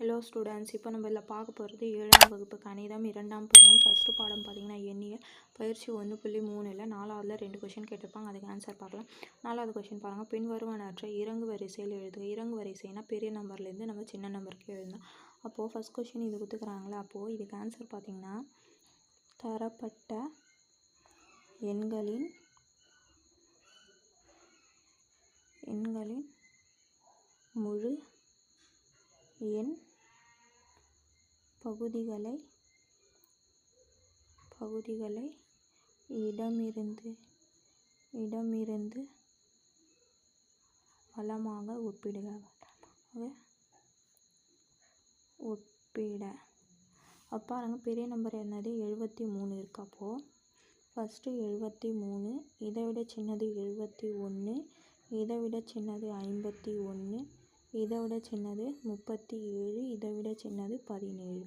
Hello students இப்போ நம்ம இதில் பார்க்க போகிறது ஏழாம் வகுப்பு கணிதம் இரண்டாம் பருவம் ஃபஸ்ட்டு பாடம் பார்த்தீங்கன்னா எண்ணியல் பயிற்சி ஒன்று புள்ளி மூணில் நாலாவதுல ரெண்டு கொஷின் கேட்டிருப்பாங்க அதுக்கு ஆன்சர் பார்க்கலாம். நாலாவது கொஷின் பாருங்கள் பின்வருவனற்ற இறங்கு வரிசையில் எழுதுக. இறங்கு வரிசைனா பெரிய நம்பர்லேருந்து நம்ம சின்ன நம்பருக்கு எழுதணும். அப்போது ஃபஸ்ட் கொஷின் இது கொடுத்துக்கிறாங்களே அப்போது இதுக்கு ஆன்சர் பார்த்தீங்கன்னா தரப்பட்ட எண்களின் எண்களின் முழு எண் பகுதிகளை பகுதிகளை இடமிருந்து இடமிருந்து வளமாக ஒப்பிடுக வளமாக ஒப்பிட. அப்போ பெரிய நம்பர் என்னது? எழுபத்தி மூணு இருக்கு அப்போது ஃபஸ்ட்டு எழுபத்தி மூணு இதை விட சின்னது எழுபத்தி ஒன்று இதை விட சின்னது ஐம்பத்தி ஒன்று இதை விட சின்னது முப்பத்தி ஏழு இதை விட சின்னது பதினேழு.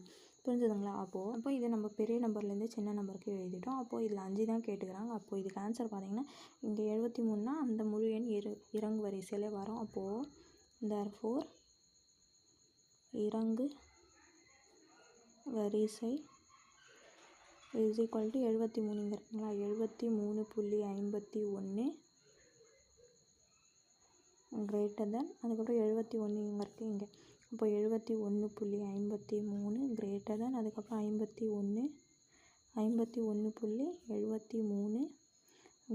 புரிஞ்சுதுங்களா? அப்போது அப்போ இதை நம்ம பெரிய நம்பர்லேருந்து சின்ன நம்பருக்கு எழுதிட்டோம். அப்போது இதில் அஞ்சு தான் கேட்டுக்கிறாங்க. அப்போது இதுக்கு ஆன்சர் பார்த்தீங்கன்னா இங்கே எழுபத்தி மூணுனா அந்த முழு எண் இரு இறங்கு வரிசையில் வரும். அப்போது தர் ஃபோர் இறங்கு வரிசை இஸ் ஈக்குவல் டு எழுபத்தி மூணுங்கிறதுங்களா எழுபத்தி மூணு புள்ளி ஐம்பத்தி ஒன்று கிரேட்டர் தென் அதுக்கப்புறம் எழுபத்தி ஒன்று இங்கே இருக்குது இங்கே. அப்போ எழுபத்தி ஒன்று புள்ளி ஐம்பத்தி மூணு கிரேட்டர் தென் அதுக்கப்புறம் ஐம்பத்தி ஒன்று ஐம்பத்தி ஒன்று புள்ளி எழுபத்தி மூணு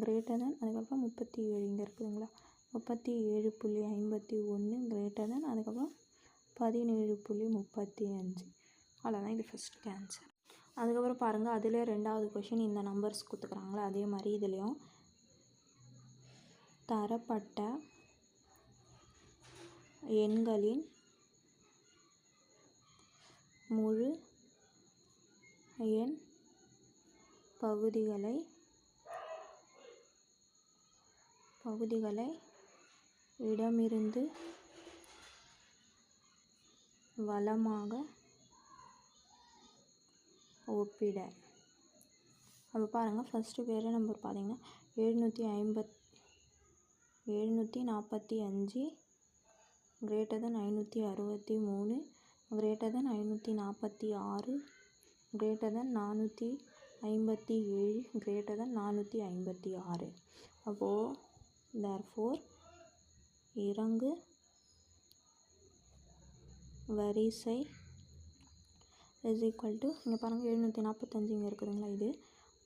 கிரேட்டர் தென் அதுக்கப்புறம் முப்பத்தி ஏழு இங்கே இருக்குதுங்களா? முப்பத்தி ஏழு புள்ளி ஐம்பத்தி ஒன்று கிரேட்டர் தென் அதுக்கப்புறம் பதினேழு புள்ளி முப்பத்தி அஞ்சு. அவ்வளோதான் இது ஃபஸ்ட்டு ஆன்சர் அதுக்கப்புறம் பாருங்கள் அதிலே ரெண்டாவது கொஷின் இந்த நம்பர்ஸ் கொடுத்துக்குறாங்களே அதே மாதிரி இதுலேயும். தரப்பட்ட எண்களின் முழு எண் பகுதிகளை பகுதிகளை இடமிருந்து வளமாக ஒப்பிட. அப்போ பாருங்கள் ஃபஸ்ட்டு பெரிய நம்பர் பார்த்திங்கன்னா எழுநூற்றி ஐம்பத் எழுநூற்றி நாற்பத்தி அஞ்சு கிரேட்டர் தென் ஐநூற்றி அறுபத்தி மூணு கிரேட்டர் தென் ஐநூற்றி நாற்பத்தி ஆறு கிரேட்டர் தென் நானூற்றி ஐம்பத்தி ஏழு கிரேட்டர் தென் நானூற்றி ஐம்பத்தி ஆறு. அப்போது தேர் ஃபோர் இறங்கு வரிசை இஸ் ஈக்குவல் டு இங்கே பாருங்கள் எழுநூற்றி நாற்பத்தஞ்சு இங்கே இருக்குதுங்களா இது?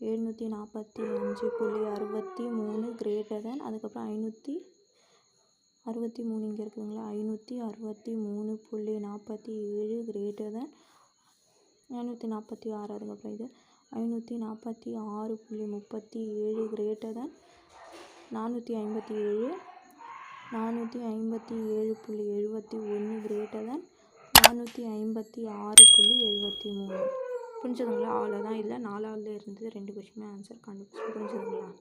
எழுநூற்றி நாற்பத்தி அஞ்சு புள்ளி அறுபத்தி மூணு கிரேட்டர் தென் அதுக்கப்புறம் ஐநூற்றி அறுபத்தி மூணு இங்கே இருக்குதுங்களா? ஐநூற்றி அறுபத்தி மூணு புள்ளி நாற்பத்தி ஏழு கிரேட்டர் தென் ஐநூற்றி நாற்பத்தி ஆறு. அதுக்கப்புறம் இது ஐநூற்றி நாற்பத்தி ஆறு புள்ளி முப்பத்தி ஏழு கிரேட்டர் தென் நானூற்றி ஐம்பத்தி ஏழு. நானூற்றி ஐம்பத்தி ஏழு புள்ளி எழுபத்தி ஒன்று கிரேட்டர் தென் நானூற்றி ஐம்பத்தி ஆறு புள்ளி எழுபத்தி மூணு. புரிஞ்சதுங்களா? அவ்வளோதான் இல்லை நாலாவதுல இருந்து ரெண்டு கொஷினுமே ஆன்சர் கண்டுபிடிச்சி புரிஞ்சுதுங்களா?